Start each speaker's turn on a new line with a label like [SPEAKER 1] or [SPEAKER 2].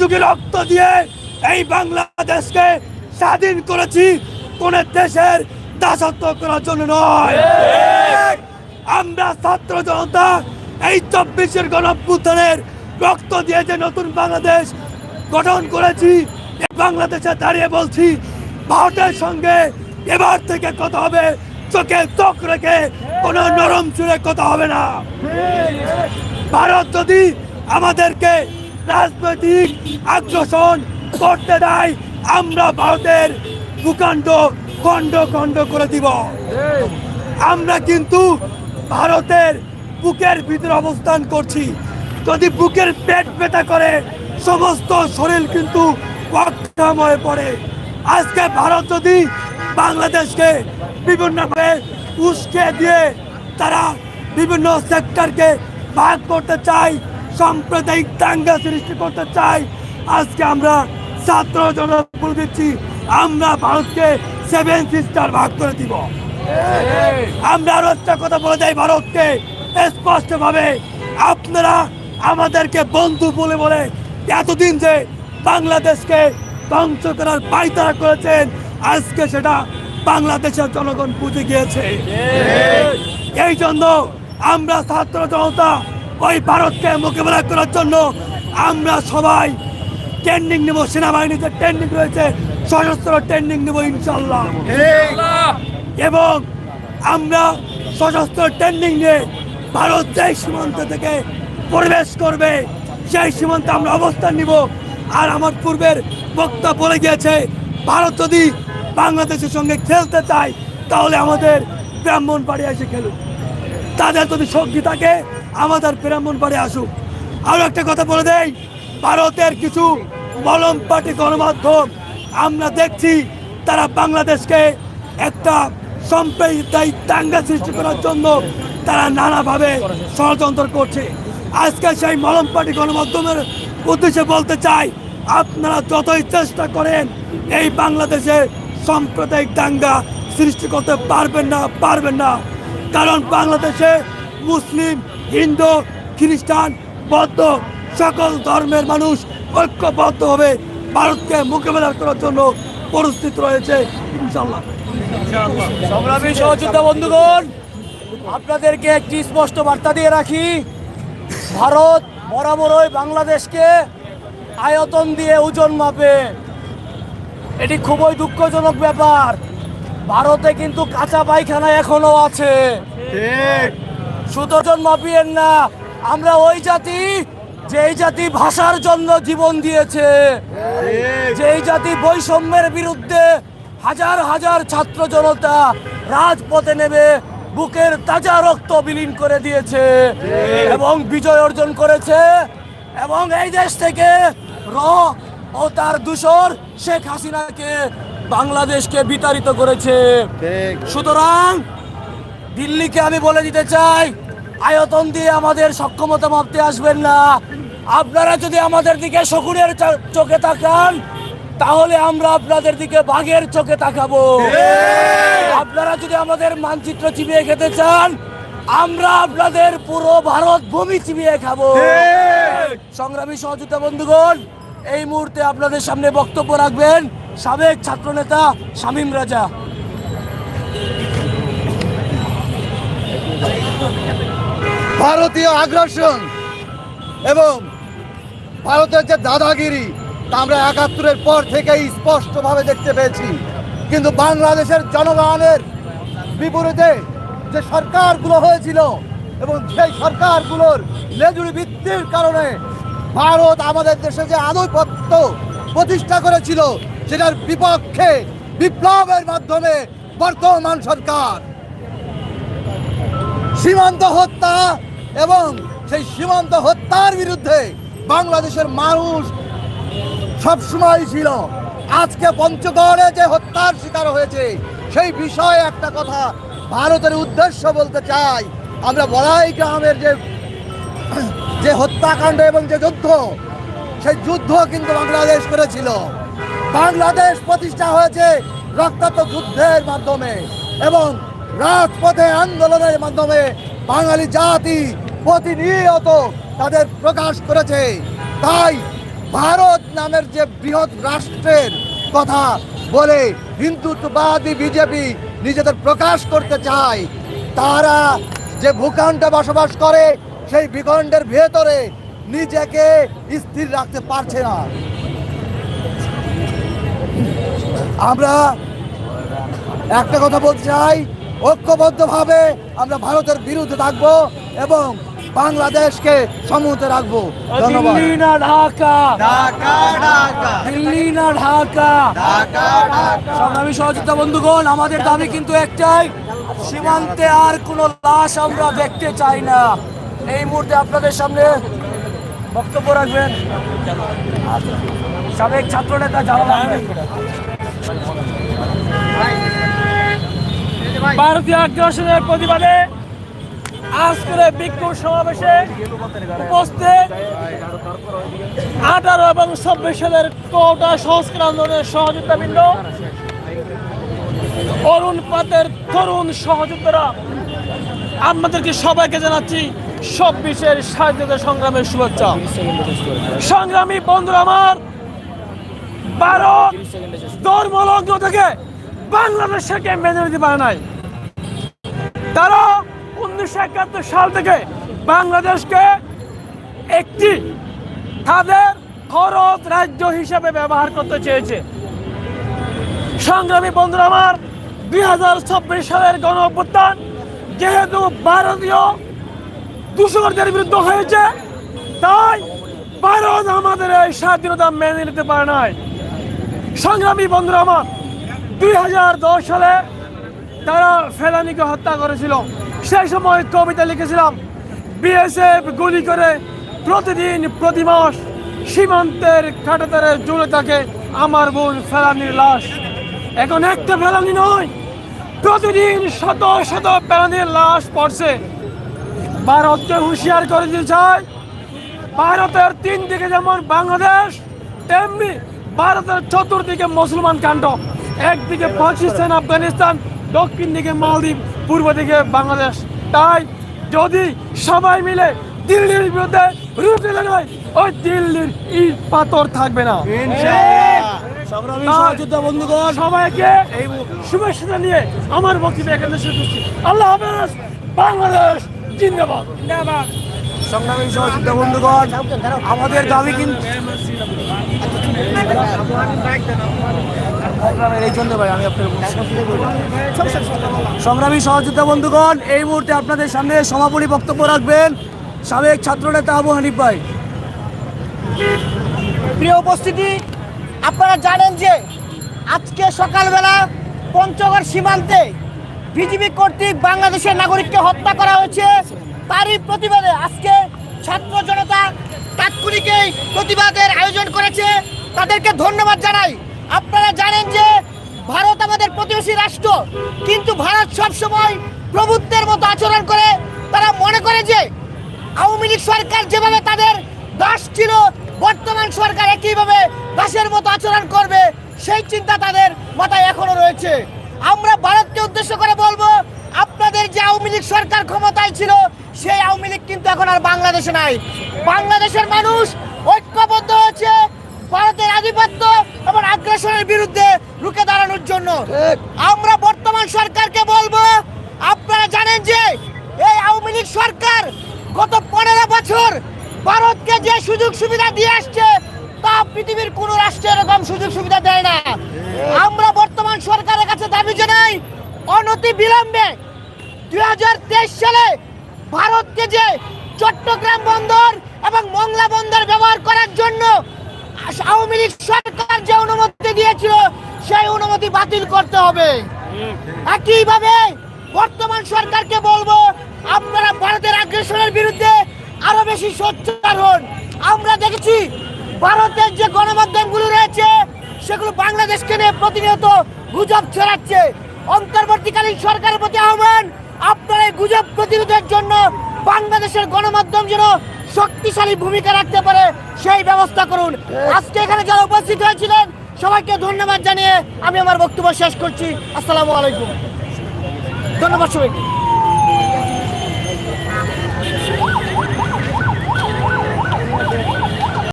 [SPEAKER 1] যুগে রক্ত দিয়ে এই বাংলাদেশকে স্বাধীন করেছি, কোন দেশের দাসত্ব করার জন্য নয়। আমরা ছাত্র জনতা এই চব্বিশের গণভ্যুত্থানের রক্ত দিয়ে যে নতুন বাংলাদেশ গঠন করেছি বাংলাদেশে দাঁড়িয়ে বলছি, ভারতের সঙ্গে এবার থেকে কথা হবে, চোখে চোখ রেখে কোনো নরম চুরে কথা হবে না। ভারত যদি আমাদেরকে রাজনৈতিক আগ্রাসন করতে দেয়, আমরা ভারতের ভূখণ্ড খণ্ড খণ্ড করে দিব। আমরা কিন্তু ভারতের বুকের ভিতরে অবস্থান করছি। যদি বুকের পেট ব্যথা করে, সমস্ত শরীর কিন্তু অক্ষম হয়ে পড়ে। আজকে ভারত যদি বাংলাদেশকে বিভিন্নভাবে উস্কে দিয়ে তারা বিভিন্ন সেক্টরকে ভাগ করতে চাই সাম্প্রদায়িক দাঙ্গা সৃষ্টি করতে চাই। আজকে আমরা ছাত্র জনতা বলে দিচ্ছি আমরা ভারতকে সেভেন সিস্টার ভাগ করে দিব। আমরা আরও একটা কথা বলে যাই ভারতকে স্পষ্ট ভাবে আপনারা আমাদেরকে বন্ধু বলে বলে এতদিন যে বাংলাদেশকে ধ্বংস করার পায়তারা করেছেন আজকে সেটা বাংলাদেশের জনগণ বুঝে গিয়েছে। এই জন্য আমরা ছাত্র জনতা ওই ভারতকে মোকাবেলা করার জন্য আমরা সবাই ট্রেন্ডিং নেব সেনাবাহিনীতে ট্রেন্ডিং রয়েছে সশস্ত্র ট্রেন্ডিং নেব ইনশাল্লাহ এবং আমরা সশস্ত্র ট্রেন্ডিং নিয়ে ভারত যেই সীমান্ত থেকে প্রবেশ করবে সেই সীমান্তে আমরা অবস্থান নিব। আর আমার পূর্বের বক্তা বলে গিয়েছে ভারত যদি বাংলাদেশের সঙ্গে খেলতে চায় তাহলে আমাদের ব্রাহ্মণ বাড়ি এসে খেলুক। তাদের যদি শক্তি থাকে আমাদের ব্রাহ্মণ বাড়ি আসুক। আরও একটা কথা বলে দেই, ভারতের কিছু মলম পার্টি গণমাধ্যম আমরা দেখছি, তারা বাংলাদেশকে একটা সাম্প্রদায়িক দাঙ্গা সৃষ্টি করার জন্য তারা নানাভাবে ষড়যন্ত্র করছে। আজকে সেই মলম পার্টি গণমাধ্যমের উদ্দেশ্যে বলতে চাই, আপনারা যতই চেষ্টা করেন, এই বাংলাদেশে সাম্প্রদায়িক দাঙ্গা সৃষ্টি করতে পারবেন না পারবেন না। কারণ বাংলাদেশে মুসলিম হিন্দু খ্রিস্টান বৌদ্ধ সকল ধর্মের মানুষ ঐক্যবদ্ধ হবে। ভারতকে মোকাবেলা করার জন্য প্রস্তুত রয়েছে ইনশাল্লাহ
[SPEAKER 2] সংগ্রামী সহযোদ্ধা বন্ধুগণ আপনাদেরকে একটি স্পষ্ট বার্তা দিয়ে রাখি। ভারত বরাবরই বাংলাদেশকে আয়তন দিয়ে ওজন মাপে। এটি খুবই দুঃখজনক ব্যাপার। ভারতে কিন্তু কাঁচা পায়খানা এখনও আছে। সুতোজন মাপিয়েন না। আমরা ওই জাতি যেই জাতি ভাষার জন্য জীবন দিয়েছে যেই জাতি বৈষম্যের বিরুদ্ধে হাজার হাজার ছাত্র জনতা রাজপথে নেবে বুকের তাজা রক্ত বিলীন করে দিয়েছে এবং বিজয় অর্জন করেছে। এবং এই দেশ থেকে র ও তার দূষর শেখ হাসিনাকে বাংলাদেশকে বিতাড়িত করেছে। সুতরাং দিল্লিকে আমি বলে দিতে চাই, আয়তন দিয়ে আমাদের সক্ষমতা মাপতে আসবেন না। আপনারা যদি আমাদের দিকে শকুনের চোখে তাকান, তাহলে আমরা আপনাদের দিকে বাঘের চোখে তাকাবো। আপনারা যদি আমাদের মানচিত্র চিবিয়ে খেতে চান, আমরা আপনাদের পুরো ভারত ভূমি চিবিয়ে খাব। সংগ্রামী সহযোগিতা বন্ধুগণ, এই মুহূর্তে আপনাদের সামনে বক্তব্য রাখবেন সাবেক ছাত্রনেতা শামীম রাজা।
[SPEAKER 3] ভারতীয় আগ্রাসন এবং ভারতের যে দাদাগিরি, তা আমরা একাত্তরের পর থেকেই স্পষ্টভাবে দেখতে পেয়েছি। কিন্তু বাংলাদেশের জনগণের বিপরীতে যে সরকারগুলো হয়েছিল এবং সেই সরকারগুলোর লেজুড়ি ভিত্তির কারণে ভারত আমাদের দেশে যে আধিপত্য প্রতিষ্ঠা করেছিল, সেটার বিপক্ষে বিপ্লবের মাধ্যমে বর্তমান সরকার সীমান্ত হত্যা এবং সেই সীমান্ত হত্যার বিরুদ্ধে বাংলাদেশের মানুষ সবসময় ছিল। আজকে পঞ্চগড়ে যে হত্যার শিকার হয়েছে, সেই বিষয়ে একটা কথা ভারতের উদ্দেশ্য বলতে চাই। আমরা বড়াই গ্রামের যে যে হত্যাকাণ্ড এবং যে যুদ্ধ, সেই যুদ্ধ কিন্তু বাংলাদেশ করেছিল। বাংলাদেশ প্রতিষ্ঠা হয়েছে রক্তাক্ত যুদ্ধের মাধ্যমে এবং রাজপথে আন্দোলনের মাধ্যমে বাঙালি জাতি প্রতিনিয়ত তাদের প্রকাশ করেছে। তাই ভারত নামের যে বৃহৎ রাষ্ট্রের কথা বলে হিন্দুত্ববাদী বিজেপি নিজেদের প্রকাশ করতে চায়, তারা যে ভূখণ্ডে বসবাস করে, সেই ভূখণ্ডের ভেতরে নিজেকে স্থির রাখতে পারছে না। আমরা একটা কথা বলতে চাই ঐক্যবদ্ধভাবে আমরা ভারতের বিরুদ্ধে থাকব এবং বাংলাদেশকে সমুদ্রে রাখব। ধন্যবাদ।
[SPEAKER 2] দিল্লি না ঢাকা।
[SPEAKER 3] ঢাকা ঢাকা।
[SPEAKER 2] দিল্লি না ঢাকা।
[SPEAKER 3] ঢাকা ঢাকা।
[SPEAKER 2] সংগ্রামী সহযোগিতা বন্ধুগণ আমাদের দাবি কিন্তু একটাই সীমান্তে আর কোনো লাশ আমরা দেখতে চাই না। এই মুহূর্তে আপনাদের সামনে বক্তব্য রাখবেন। সাবেক ছাত্র নেতা জালাল আহমেদ।
[SPEAKER 4] ভারতীয় আগ্রাসনের প্রতিবাদে আজকের বিক্ষোভ সমাবেশে উপস্থিত আঠারো এবং চব্বিশ সালের কোটা সংস্কার আন্দোলনের সহযোগিতাবৃন্দ অরুণ পাতের তরুণ সহযোদ্ধারা। আপনাদেরকে সবাইকে জানাচ্ছি চব্বিশের স্বাধীনতা সংগ্রামের শুভেচ্ছা। সংগ্রামী বন্ধুরা আমার, ভারত ধর্মলগ্ন থেকে বাংলাদেশকে মেনে নিতে পারে নাই। তারা উনিশশো একাত্তর সাল থেকে বাংলাদেশকে একটি তাদের খরচ রাজ্য হিসেবে ব্যবহার করতে চেয়েছে। সংগ্রামী বন্ধুরা আমার, দুই হাজার চব্বিশ সালের গণ অভ্যুত্থান যেহেতু ভারতীয় দূষণদের বিরুদ্ধে হয়েছে, তাই ভারত আমাদের এই স্বাধীনতা মেনে নিতে পারে নাই। সংগ্রামী বন্ধুরা আমার দুই হাজার দশ সালে তারা ফেলানিকে হত্যা করেছিল। সেই সময় কবিতা লিখেছিলাম, বিএসএফ গুলি করে প্রতিদিন প্রতি মাস সীমান্তের কাটাতারে জুড়ে থাকে আমার বোন ফেলানির লাশ। এখন একটা ফেলানি নয়, প্রতিদিন শত শত ফেলানির লাশ পড়ছে। ভারতকে হুঁশিয়ার করে দিতে চায়, ভারতের তিন দিকে যেমন বাংলাদেশ, তেমনি ভারতের চতুর্দিকে মুসলমান কাণ্ড। একদিকে পাকিস্তান আফগানিস্তান দক্ষিণ দিকে মালদ্বীপ পূর্ব দিকে বাংলাদেশ। তাই যদি সবাই মিলে দিল্লির বিরুদ্ধে রুখে দাঁড়ায় ওই দিল্লির ইট পাথর থাকবে না। সবাইকে শুভেচ্ছা নিয়ে আমার বক্তব্য এখানে শেষ করছি। আল্লাহ হাফেজ। বাংলাদেশ জিন্দাবাদ। জিন্দাবাদ
[SPEAKER 2] সংগ্রামী সহযোদ্ধা বন্ধুগণ আমাদের দাবি কিন্তু সংগ্রামী সহযোদ্ধা বন্ধুগণ, এই মুহূর্তে আপনাদের সামনে সমাপনী বক্তব্য রাখবেন সাবেক ছাত্রনেতা আবু হানিফ ভাই।
[SPEAKER 5] প্রিয় উপস্থিতি, আপনারা জানেন যে আজকে সকালবেলা পঞ্চগড় সীমান্তে বিজিবি কর্তৃক বাংলাদেশের নাগরিককে হত্যা করা হয়েছে। তারই প্রতিবাদে আজকে ছাত্র জনতা তাৎক্ষণিকেই প্রতিবাদের আয়োজন করেছে। তাদেরকে ধন্যবাদ জানাই। আপনারা জানেন যে ভারত আমাদের প্রতিবেশী রাষ্ট্র, কিন্তু ভারত সবসময় প্রভুত্বের মতো আচরণ করে। তারা মনে করে যে আওয়ামী লীগ সরকার যেভাবে তাদের দাস ছিল, বর্তমান সরকার একইভাবে দাসের মতো আচরণ করবে, সেই চিন্তা তাদের মাথায় এখনও রয়েছে। আমরা ভারতকে উদ্দেশ্য করে বলব, আপনাদের যে আওয়ামী লীগ সরকার ক্ষমতায় ছিল, সেই আওয়ামী লীগ কিন্তু এখন আর বাংলাদেশে নাই। বাংলাদেশের মানুষ ঐক্যবদ্ধ হয়েছে আধিপত্য এবং আগ্রাসনের বিরুদ্ধে রুখে দাঁড়ানোর জন্য। আমরা বর্তমান সরকারকে বলব আপনারা জানেন যে এই আওয়ামী লীগ সরকার গত পনেরো বছর ভারতকে যে সুযোগ সুবিধা দিয়ে আসছে তা পৃথিবীর কোন রাষ্ট্রে এরকম সুযোগ সুবিধা দেয় না। আমরা বর্তমান সরকারের কাছে দাবি জানাই অনতি বিলম্বে দুই হাজার তেইশ সালে ভারতকে যে চট্টগ্রাম বন্দর এবং মংলা বন্দর ব্যবহার করার জন্য আওয়ামী লীগ সরকার যে অনুমতি দিয়েছিল, সেই অনুমতি বাতিল করতে হবে। একইভাবে বর্তমান সরকারকে বলব, আপনারা ভারতের আগ্রাসনের বিরুদ্ধে আরও বেশি সোচ্চার হন। আমরা দেখেছি ভারতের যে গণমাধ্যমগুলো রয়েছে, সেগুলো বাংলাদেশকে নিয়ে প্রতিনিয়ত গুজব ছড়াচ্ছে। অন্তর্বর্তীকালীন সরকারের প্রতি আহ্বান, আপনারা গুজব প্রতিরোধের জন্য বাংলাদেশের গণমাধ্যম যেন শক্তিশালী ভূমিকা রাখতে পারে সেই ব্যবস্থা করুন। আজকে এখানে যারা উপস্থিত হয়েছিলেন সবাইকে ধন্যবাদ জানিয়ে আমি আমার বক্তব্য শেষ করছি। আসসালামু আলাইকুম। ধন্যবাদ সবাইকে।